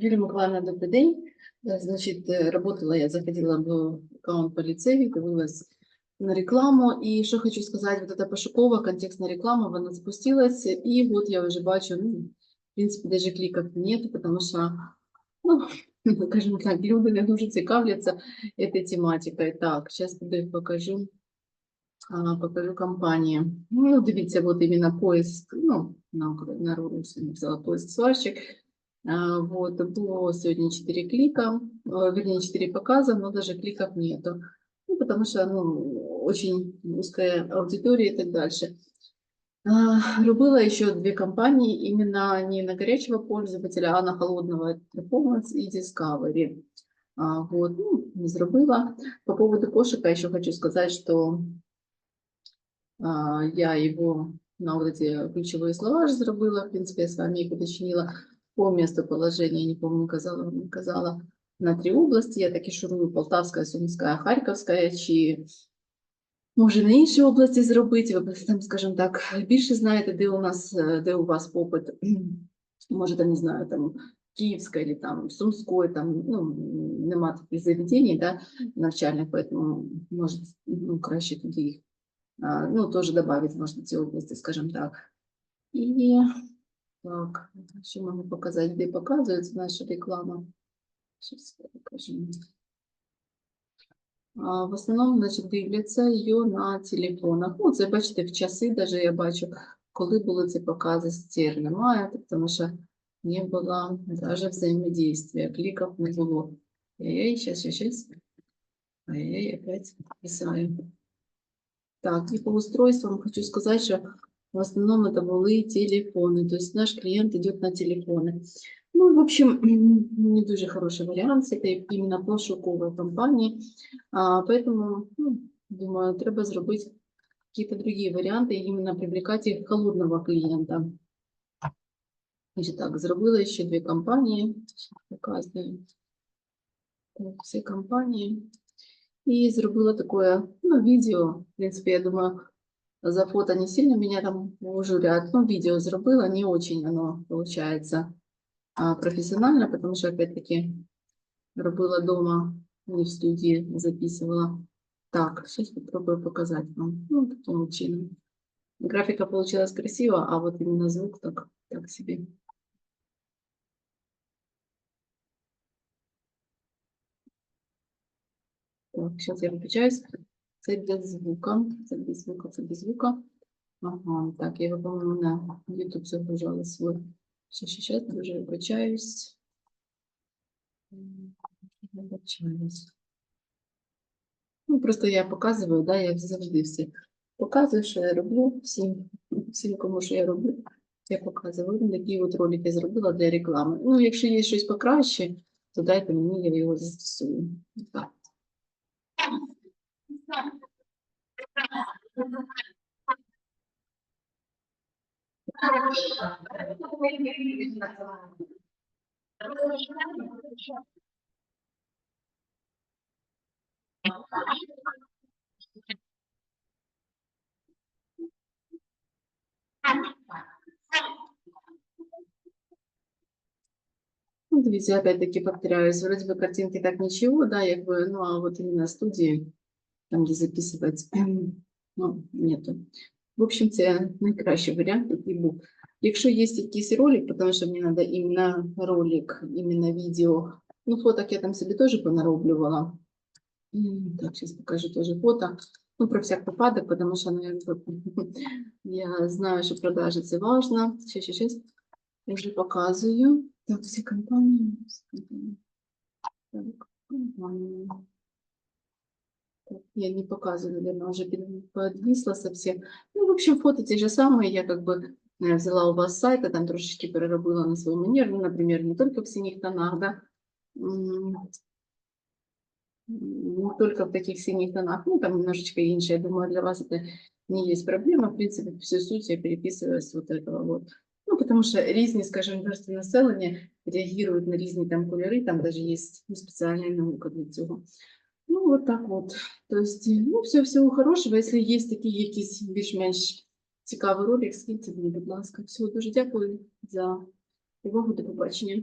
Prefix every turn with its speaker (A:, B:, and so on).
A: Юлія Миколаївна, добрий день. Е, Значить, е, работала я, заходила в аккаунт поліцеї, дивилась на рекламу. І що хочу сказати, вот эта пошукова контекстна реклама, вона запустилась, і от я вже бачу, ну, в принципі, даже кликів нет, тому що, ну, скажімо так, люди не дуже цікавляться этой тематикою. Так, зараз туди покажу А, покажу компанії. Ну, дивіться, от іменно поиск, ну, на, укра- на русі написала поиск сварщик. А, Вот, было сегодня 4 клика, э, вернее 4 показа, но даже кликов нету. Ну, потому что, ну, очень узкая аудитория и так дальше. А, Робила еще две компании, именно не на горячего пользователя, а на холодного Это Performance и Discovery. А, Вот, ну, не зробила. По поводу кошика еще хочу сказать, что а, я его на вот эти ключевые слова же зробила, в принципе, я с вами их уточнила по местоположению, не помню, казала, не казала, на три області. Я таки шурую Полтавська, Сумська, Харківська, чи може на інші області зробити. Ви там, скажімо так, більше знаєте, де у нас, е, де у вас попит. Може, там, не знаю, там Київська или там Сумської, там, ну, нема таких заведень, да, навчальних, поэтому, може, ну, краще туди їх, а, ну, теж добавить, можна, ці області, скажімо так. І так, що можу показати, де показується наша реклама. Щас я покажу. В основному, значить, дивляться її на телефонах. Ну, це бачите, в часи, даже я бачу, коли були ці покази, стір немає, тому що не було даже взаимодействия, кликов не було. Ай-яй, сейчас, сейчас, сейчас. Ай-яй, опять писаю. Так, и по устройствам хочу сказать, что в основном это были телефоны, то есть наш клиент идет на телефоны. Ну, в общем, не дуже хороший вариант с этой именно пошуковой компании, а, поэтому, ну, думаю, треба зробити какие-то другие варианты, именно привлекать их холодного клиента. Значить, так, зробила ще дві компанії, Щас показую. Так, всі компанії. И зробила такое, ну, видео, в принципе, я думаю, за фото не сильно меня там журят, но видео зробила, не очень оно получается а, профессионально, потому что, опять-таки, робила дома, не в студии записывала. Так, сейчас попробую показать вам, ну, таким чином. Графика получилась красиво, а вот именно звук так, так себе. Сейчас я выключаюсь. Це без звука. Це без звука, це без звука. Ага, так, я, по-моему, на YouTube загружала свой. Сейчас, сейчас, дуже вибачаюсь. Вибачаюсь. Ну, просто я показую, да, я завжди все показую, що я роблю всім, всім, кому що я роблю. Я показую. Такі от ролики зробила для реклами. Ну, якщо є щось покраще, то дайте мені, я його застосую. Так. Дивіться, опять-таки повторяюсь, вроде бы картинки так ничего, да, якби, ну, а вот именно студии, там, где записывать, ну, нету. В общем, це найкращий варіант, який був. Якщо є якийсь ролик, тому що мені треба іменно ролик, іменно відео, ну, фоток я там собі теж понароблювала. Так, зараз покажу теж фото. Ну, про всяк випадок, тому що, ну, я знаю, що продажі це важливо. Ще, ще, ще. Я вже показую. Так, всі компанії. Так, компанії Так, я не показываю, наверное, уже під- подвисла совсем. Ну, в общем, фото те же самые. Я как бы э, взяла у вас с сайта, там трошечки переробила на свой манер. Ну, например, не только в синих тонах, да. М, Не только в таких синих тонах, ну, там немножечко инше. Я думаю, для вас это не есть проблема. В принципе, всю суть я переписываю с вот этого вот. Ну, потому что різні, скажем, верстви населення реагують на різні там кольори, там даже є ну, спеціальна наука для цього. Ну, вот так вот. То есть, ну, все, всього хорошого. Якщо є такий якийсь більш-менш цікавий ролик, скиньте мені, будь ласка. Всього дуже дякую за увагу, до побачення.